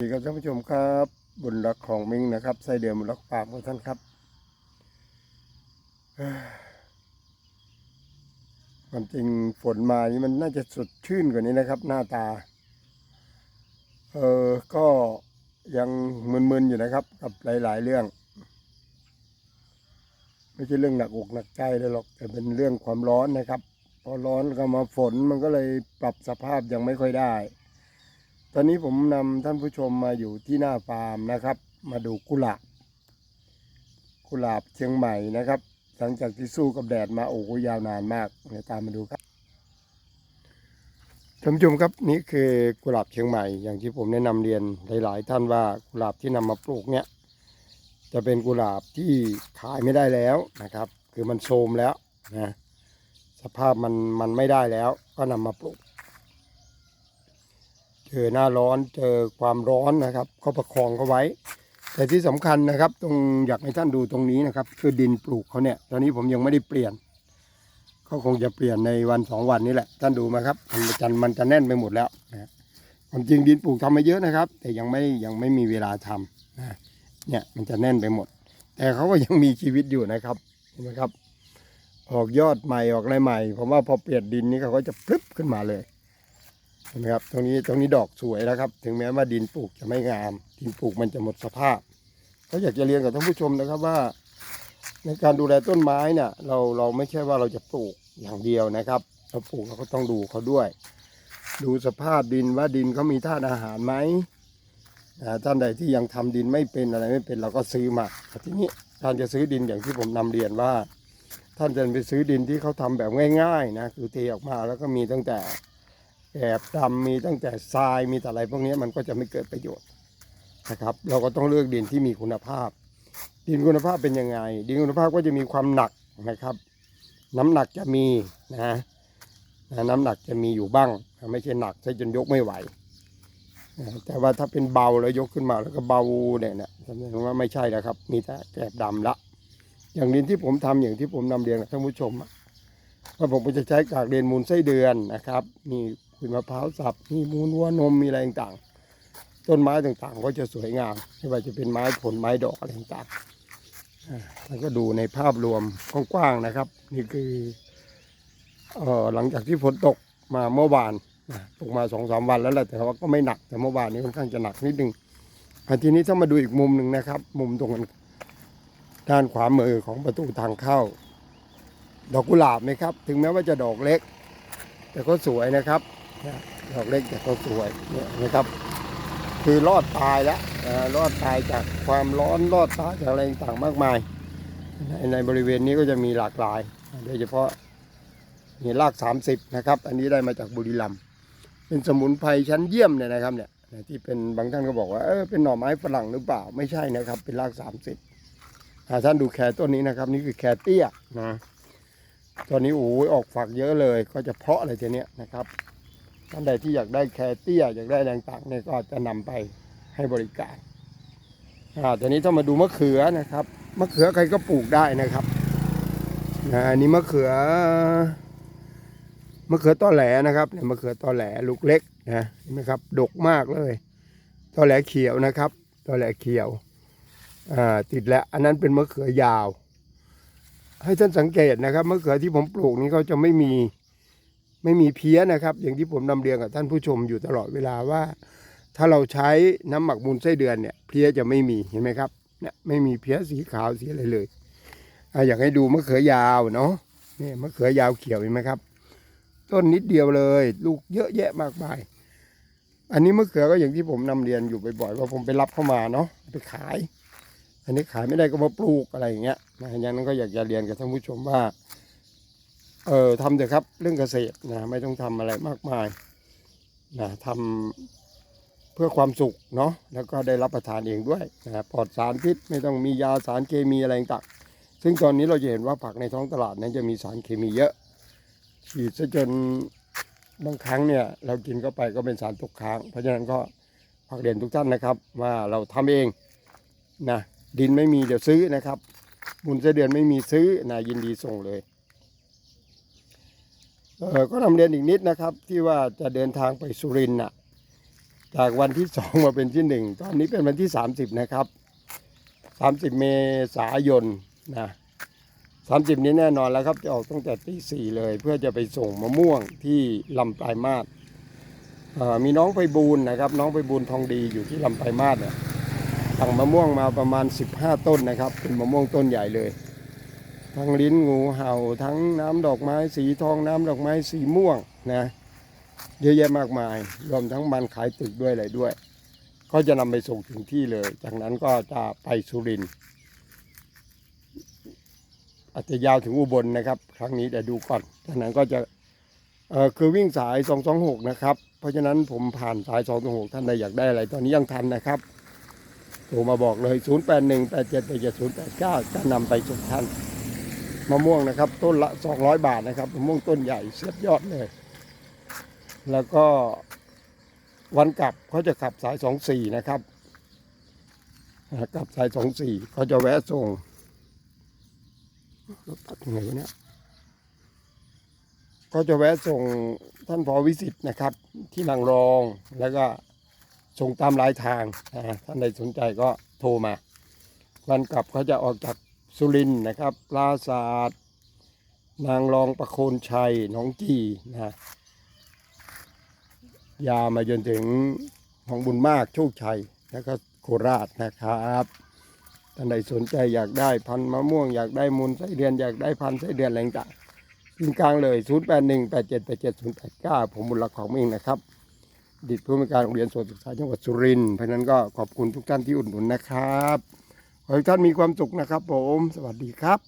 สวัสดีครับท่านผู้ชมครับบุญรักของมิงนะครับไส้เดือนบุญรักปากของท่านครับความจริงฝนมานี่มันน่าจะสดชื่นกว่านี้นะครับ หน้าตา เออก็ยังมึนๆอยู่นะครับ กับหลาย ๆ เรื่อง ไม่ใช่เรื่องหนักอกหนักใจเลยหรอก แต่เป็นเรื่องความร้อนนะครับ พอร้อนก็มาฝนมันก็เลยปรับสภาพยังไม่ค่อยได้ ตอนนี้ผมนำท่านผู้ชมมาอยู่ที่หน้าฟาร์มนะครับ มาดูกุหลาบกุหลาบเชียงใหม่นะครับ หลังจากที่สู้กับแดดมาโอ้โหยาวนานมากเดี๋ยวตามมาดูครับท่านผู้ชมครับนี่คือกุหลาบเชียงใหม่ อย่างที่ผมแนะนำเรียนหลาย ๆ ท่านว่ากุหลาบที่นำมาปลูกเนี่ยจะเป็นกุหลาบที่ขายไม่ได้แล้วนะครับ คือมันโทรมแล้วนะสภาพมันมันไม่ได้แล้วก็นำมาปลูก เจอหน้าร้อนเจอความร้อนนะครับ ก็ประคองเขาไว้ แต่ที่สำคัญนะครับ ตรงอยากให้ท่านดูตรงนี้นะครับ คือดินปลูกเขาเนี่ยตอนนี้ผมยังไม่ได้เปลี่ยนก็คงจะเปลี่ยนในวันสองวันนี้แหละ ท่านดูมาครับมันจะมันจะแน่นไปหมดแล้วนะความจริงดินปลูกทำมาเยอะนะครับ แต่ยังไม่ยังไม่มีเวลาทำนะเนี่ยมันจะแน่นไปหมด แต่เขาก็ยังมีชีวิตอยู่นะครับเห็นไหมครับออกยอดใหม่ออกอะไรใหม่ผมว่าพอเปลี่ยนดินนี้เขาก็จะพลึบขึ้นมาเลย เห็นไหมครับ ตรงนี้ตรงนี้ดอกสวยแล้วครับ ถึงแม้ว่าดินปลูกจะไม่งาม ดินปลูกมันจะหมดสภาพ ก็อยากจะเรียนกับท่านผู้ชมนะครับว่า ในการดูแลต้นไม้เนี่ยเราเราไม่ใช่ว่าเราจะปลูกอย่างเดียวนะครับ เราปลูกเราก็ต้องดูเขาด้วย ดูสภาพดินว่าดินเขามีธาตุอาหารไหมท่านใดที่ยังทำดินไม่เป็นอะไรไม่เป็นเราก็ซื้อมาแต่ทีนี้การจะซื้อดินอย่างที่ผมนำเรียนว่า ท่านจะไปซื้อดินที่เขาทำแบบง่าย ๆ นะคือเทออกมาแล้วก็มีตั้งแต่ แอบดำมีตั้งแต่ทรายมีแต่อะไรพวกนี้มันก็จะไม่เกิดประโยชน์นะครับ เราก็ต้องเลือกดินที่มีคุณภาพ ดินคุณภาพเป็นยังไง ดินคุณภาพก็จะมีความหนักนะครับ น้ำหนักจะมีนะนะน้ำหนักจะมีอยู่บ้าง ไม่ใช่หนักซะจนยกไม่ไหว แต่ว่าถ้าเป็นเบาแล้วยกขึ้นมาแล้วก็เบาเนี่ยนะแสดงว่าไม่ใช่นะครับ มีแต่แกบดำละ อย่างดินที่ผมทำอย่างที่ผมนำเรียนกับท่านผู้ชมว่าผมจะใช้กากเรียนมูลไส้เดือนนะครับ มี ขุยมะพร้าวสับมีมูลวัวนมมีอะไรต่างๆ ต้นไม้ต่างๆ ก็จะสวยงามไม่ว่าจะเป็นไม้ผลไม้ดอกอะไรต่างๆอ่าแล้วก็ดูในภาพรวมกว้างๆนะครับ นี่คือเอ่อหลังจากที่ฝนตกมาเมื่อวานนะตกมาสองสามวันแล้วแหละแต่ว่าก็ไม่หนักแต่เมื่อวานนี้ค่อนข้างจะหนักนิดนึงอะทีนี้ถ้ามาดูอีกมุมหนึ่งนะครับ มุมตรงกันด้านขวามือของประตูทางเข้า ดอกกุหลาบไหมครับ ถึงแม้ว่าจะดอกเล็ก แต่ก็สวยนะครับ ดอกเล็กแต่ก็สวยเนี่ยนะครับ คือรอดตายแล้วเอ่อรอดตายจากความร้อนรอดตายจากอะไรต่างมากมายในในบริเวณนี้ก็จะมีหลากหลาย โดยเฉพาะนี่ราก 30 นะครับ อันนี้ได้มาจากบุรีรัมย์เป็นสมุนไพรชั้นเยี่ยมเนี่ยนะครับเนี่ยที่เป็นบางท่านก็บอกว่าเออเป็นหน่อไม้ฝรั่งหรือเปล่าไม่ใช่นะครับ เป็นราก 30อ่าท่านดูแครต้นนี้นะครับ นี่คือแครเตี้ยนะตอนนี้โอ้ยออกฝักเยอะเลย ก็จะเพาะอะไรทีเนี้ยนะครับ ท่านใดที่อยากได้แครเตี้ยอยากได้แรงต่างเนี่ยก็จะนำไปให้บริการอ่าตอนนี้ถ้ามาดูมะเขือนะครับ มะเขือใครก็ปลูกได้นะครับอ่าอันนี้มะเขือมะเขือตอแหลนะครับเนี่ยมะเขือตอแหลลูกเล็กนะเห็นไหมครับดกมากเลยตอแหลเขียวนะครับตอแหลเขียวอ่าติดแล้วอันนั้นเป็นมะเขือยาว ให้ท่านสังเกตนะครับมะเขือที่ผมปลูกนี้เขาจะไม่มี ไม่มีเพี้ยนะครับ อย่างที่ผมนำเรียนกับท่านผู้ชมอยู่ตลอดเวลาว่า ถ้าเราใช้น้ำหมักมูลไส้เดือนเนี่ยเพี้ยจะไม่มีเห็นไหมครับเนี่ยไม่มีเพี้ยสีขาวสีอะไรเลยอะอยากให้ดูมะเขือยาวเนาะนี่มะเขือยาวเขียวเห็นไหมครับ ต้นนิดเดียวเลย ลูกเยอะแยะมากมายอันนี้มะเขือก็อย่างที่ผมนำเรียนอยู่บ่อยๆว่าผมไปรับเข้ามาเนาะไปขาย อันนี้ขายไม่ได้ก็มาปลูกอะไรอย่างเงี้ยนะอย่างนั้นก็อยากจะเรียนกับท่านผู้ชมว่า เออทำเถอะครับเรื่องเกษตรนะไม่ต้องทำอะไรมากมายนะทำเพื่อความสุขเนาะแล้วก็ได้รับประทานเองด้วยนะปลอดสารพิษไม่ต้องมียาสารเคมีอะไรต่างซึ่งตอนนี้เราจะเห็นว่าผักในท้องตลาดนั้นจะมีสารเคมีเยอะ ฉีดซะจนบางครั้งเนี่ยเรากินเข้าไปก็เป็นสารตกค้าง เพราะฉะนั้นก็ฝากเรียนทุกท่านนะครับ ว่าเราทำเองนะดินไม่มีเดี๋ยวซื้อนะครับบุญเสเดือนไม่มีซื้อนะยินดีส่งเลย เออก็นำเรียนอีกนิดนะครับ ที่ว่าจะเดินทางไปสุรินทร์น่ะจากวันที่สองมาเป็นที่หนึ่งตอนนี้เป็นวันที่สามสิบนะครับสามสิบเมษายนนะสามสิบนี้แน่นอนแล้วครับจะออกตั้งแต่ตีสี่เลย เพื่อจะไปส่งมะม่วงที่ลำปลายมาศมีน้องไปบูลย์นะครับ น้องไปบูลย์ทองดีอยู่ที่ลำปลายมาศเนี่ยสั่งมะม่วงมาประมาณ 15 ต้นนะครับ เป็นมะม่วงต้นใหญ่เลย ทั้งลิ้นงูเห่า ทั้งน้ำดอกไม้สีทองน้ำดอกไม้สีม่วงนะเยอะแยะมากมาย รวมทั้งมันขายตึกด้วยอะไรด้วย ก็จะนำไปส่งถึงที่เลย จากนั้นก็จะไปสุรินทร์อาจจะยาวถึงอุบลนะครับ ครั้งนี้แต่ดูก่อนจากนั้นก็จะเออคือวิ่งสาย 226 นะครับ เพราะฉะนั้นผมผ่านสาย 226 ท่านใดอยากได้อะไร ตอนนี้ยังทันนะครับโทรมาบอกเลย 0818787089 จะนำไปส่งท่าน มะม่วงนะครับ ต้นละ 200 บาทนะครับมะม่วงต้นใหญ่เสียบยอดเลย แล้วก็วันกลับเขาจะขับสาย 24 นะครับกลับสาย 24เขาจะแวะส่งรถตัดยังไงวะเนี่ยก็จะแวะส่งท่านพอวิสิตนะครับ ที่นางรองแล้วก็ส่งตามหลายทางท่านใดสนใจก็โทรมา วันกลับเขาจะออกจาก สุรินทร์นะครับ ปราศาสตร์นางรองประโคนชัยหนองกีนะยาวมาจนถึงหนองบุญมากโชคชัย แล้วก็โคราชนะครับท่านใดสนใจอยากได้พันธุ์มะม่วงอยากได้มูลไส้เดือนอยากได้พันธุ์ไส้เดือนอะไรต่างยิงกลางเลย 0 8 1 8 7 8 7 0 8 9 ผมบุญรักของเองนะครับ ดิตผู้มีการโรงเรียนสวนศึกษาจังหวัดสุรินทร์เพราะนั้นก็ขอบคุณทุกท่านที่อุดหนุนนะครับ ขอให้ท่านมีความสุขนะครับผม สวัสดีครับ